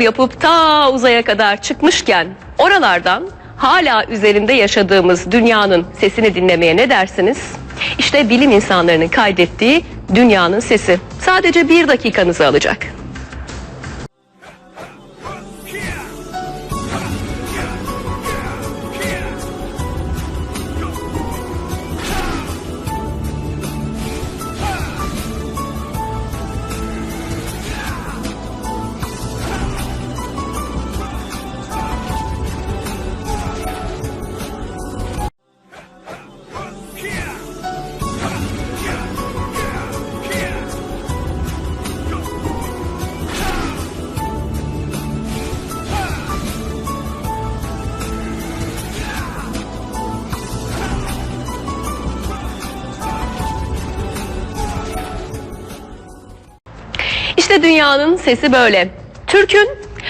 yapıp ta uzaya kadar çıkmışken oralardan hala üzerinde yaşadığımız dünyanın sesini dinlemeye ne dersiniz? İşte bilim insanlarının kaydettiği dünyanın sesi. Sadece bir dakikanızı alacak. İşte dünyanın sesi böyle. Türk'ün